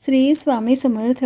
श्री स्वामी समर्थ.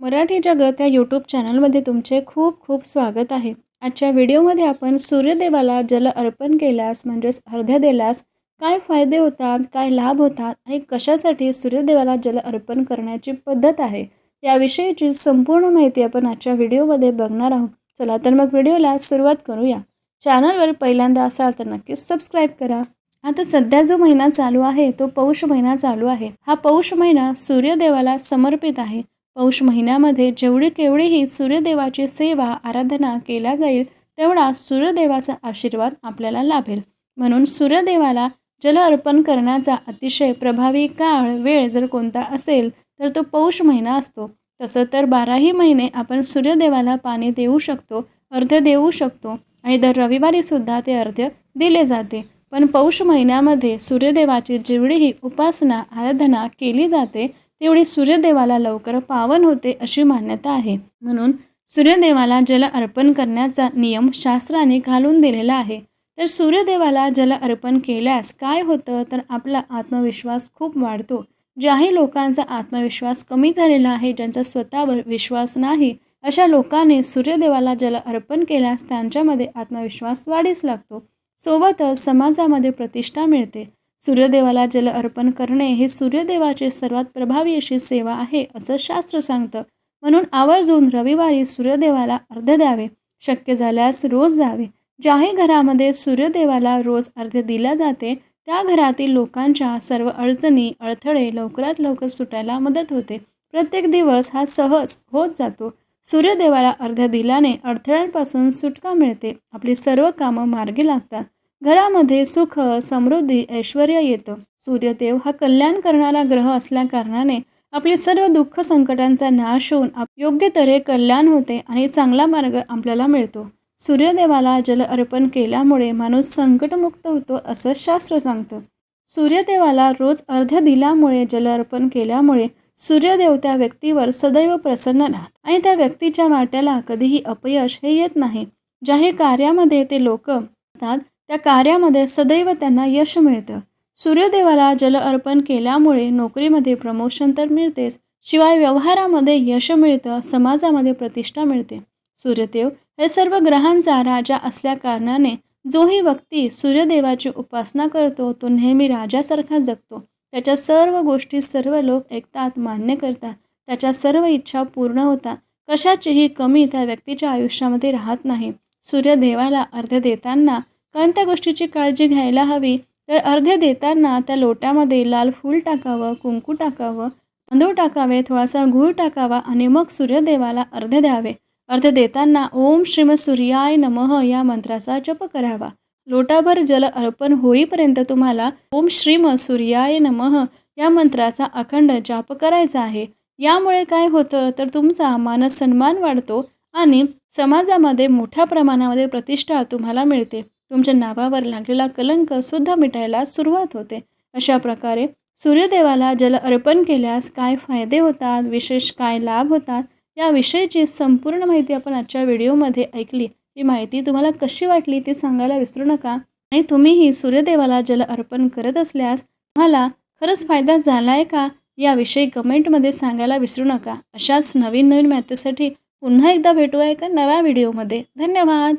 मराठी जगत या यूट्यूब चॅनलमध्ये तुमचे खूप खूप स्वागत आहे. आजच्या व्हिडिओमध्ये आपण सूर्यदेवाला जल अर्पण केल्यास म्हणजेच अर्ध्या दिल्यास काय फायदे होतात काय लाभ होतात आणि कशासाठी सूर्यदेवाला जल अर्पण करण्याची पद्धत आहे याविषयीची संपूर्ण माहिती आपण आजच्या व्हिडिओमध्ये बघणार आहोत. चला तर मग व्हिडिओला सुरुवात करूया. चॅनलवर पहिल्यांदा असाल तर नक्कीच सबस्क्राईब करा. आता सध्या जो महिना चालू आहे तो पौष महिना चालू आहे. हा पौष महिना सूर्यदेवाला समर्पित आहे. पौष महिन्यामध्ये जेवढी केवढीही सूर्यदेवाची सेवा आराधना केल्या जाईल तेवढा सूर्यदेवाचा आशीर्वाद आपल्याला लाभेल. म्हणून सूर्यदेवाला जल अर्पण करण्याचा अतिशय प्रभावी काळ वेळ जर कोणता असेल तर तो पौष महिना असतो. तसं तर बाराही महिने आपण सूर्यदेवाला पाणी देऊ शकतो अर्ध्य देऊ शकतो आणि दर रविवारी सुद्धा ते अर्ध्य दिले जाते. पण पौष महिन्यामध्ये सूर्यदेवाची जेवढीही उपासना आराधना केली जाते तेवढी सूर्यदेवाला लवकर पावन होते अशी मान्यता आहे. म्हणून सूर्यदेवाला जल अर्पण करण्याचा नियम शास्त्राने घालून दिलेला आहे. तर सूर्यदेवाला जल अर्पण केल्यास काय होतं? तर आपला आत्मविश्वास खूप वाढतो. ज्याही लोकांचा आत्मविश्वास कमी झालेला आहे ज्यांचा स्वतःवर विश्वास नाही अशा लोकांनी सूर्यदेवाला जल अर्पण केल्यास त्यांच्यामध्ये आत्मविश्वास वाढीस लागतो. सोबतच समाजामध्ये प्रतिष्ठा मिळते. सूर्यदेवाला जल अर्पण करणे हे सूर्यदेवाची सर्वात प्रभावी अशी सेवा आहे असं शास्त्र सांगतं. म्हणून आवर्जून रविवारी सूर्यदेवाला अर्ध द्यावे. शक्य झाल्यास रोज जावे. ज्याही घरामध्ये सूर्यदेवाला रोज अर्ध दिल्या जाते त्या घरातील लोकांच्या सर्व अडचणी अडथळे लवकरात लवकर सुटायला मदत होते. प्रत्येक दिवस हा सहज होत जातो. सूर्यदेवाला अर्ध दिल्याने अडथळ्यांपासून सुटका मिळते. आपली सर्व कामं मार्गी लागतात. घरामध्ये सुख समृद्धी ऐश्वर येतं. सूर्यदेव हा कल्याण करणारा ग्रह असल्या कारणाने आपली सर्व दुःख संकटांचा नाश होऊन योग्य तऱ्हे कल्याण होते आणि चांगला मार्ग आपल्याला मिळतो. सूर्यदेवाला जल अर्पण केल्यामुळे माणूस संकटमुक्त होतो असं शास्त्र सांगतं. सूर्यदेवाला रोज अर्ध्य दिल्यामुळे जल अर्पण केल्यामुळे सूर्यदेव त्या व्यक्तीवर सदैव प्रसन्न राहत आणि त्या व्यक्तीच्या वाट्याला कधीही अपयश हे येत नाही. ज्याही कार्यामध्ये ते लोक असतात त्या कार्यामध्ये सदैव त्यांना यश मिळतं. सूर्यदेवाला जल अर्पण केल्यामुळे नोकरीमध्ये प्रमोशन तर मिळतेच शिवाय व्यवहारामध्ये यश मिळतं समाजामध्ये प्रतिष्ठा मिळते. सूर्यदेव हे सर्व ग्रहांचा राजा असल्या कारणाने जोही व्यक्ती सूर्यदेवाची उपासना करतो तो नेहमी राजासारखा जगतो. त्याच्या सर्व गोष्टी सर्व लोक ऐकतात मान्य करतात. त्याच्या सर्व इच्छा पूर्ण होतात. कशाचीही कमी त्या व्यक्तीच्या आयुष्यामध्ये राहत नाही. सूर्यदेवाला अर्ध्य देताना कोणत्या गोष्टीची काळजी घ्यायला हवी तर अर्ध्य देताना त्या लोट्यामध्ये लाल फूल टाकावं कुंकू टाकावं तांदूळ टाकावे थोडासा गूळ टाकावा आणि मग सूर्यदेवाला अर्ध्य द्यावे. अर्ध्य देताना ओम श्रीम सूर्याय नमः या मंत्राचा जप करावा. लोटाभर जल अर्पण होईपर्यंत तुम्हाला ओम श्रीम सूर्याय नमः या मंत्राचा अखंड जाप करायचा आहे. यामुळे काय होतं? तर तुमचा मानस सन्मान वाढतो आणि समाजामध्ये मोठ्या प्रमाणामध्ये प्रतिष्ठा तुम्हाला मिळते. तुमच्या नावावर लागलेला कलंक सुद्धा मिटायला सुरुवात होते. अशा प्रकारे सूर्यदेवाला जल अर्पण केल्यास काय फायदे होतात? विशेष काय लाभ होतात? याविषयीची संपूर्ण माहिती आपण आजच्या व्हिडिओमध्ये ऐकली. ही माहिती तुम्हाला कशी वाटली ते सांगायला विसरू नका. आणि तुम्हीही सूर्यदेवाला जल अर्पण करत असल्यास तुम्हाला खरंच फायदा झाला आहे का? याविषयी कमेंटमध्ये सांगायला विसरू नका. अशाच नवीन नवीन माहितीसाठी पुन्हा एकदा भेटूया एका नव्या व्हिडिओमध्ये धन्यवाद!